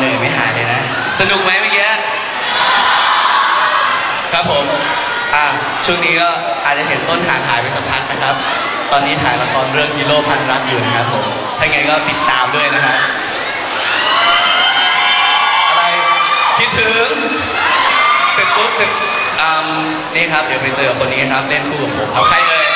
เหนื่อยไม่หายเลยนะ สนุกไหมเมื่อกี้ครับผมอ่าช่วงนี้ก็อาจจะเห็นต้นทางถ่ายไปสักพักนะครับ ตอนนี้ถ่ายละครเรื่องฮีโร่พันรักอยู่นะครับผมถ้าไงก็ติดตามด้วยนะฮะอะไรคิดถึงเสร็จปุ๊บเสร็จนี่ครับเดี๋ยวไปเจอคนนี้ครับเล่นคู่กับผมเอาใครเลย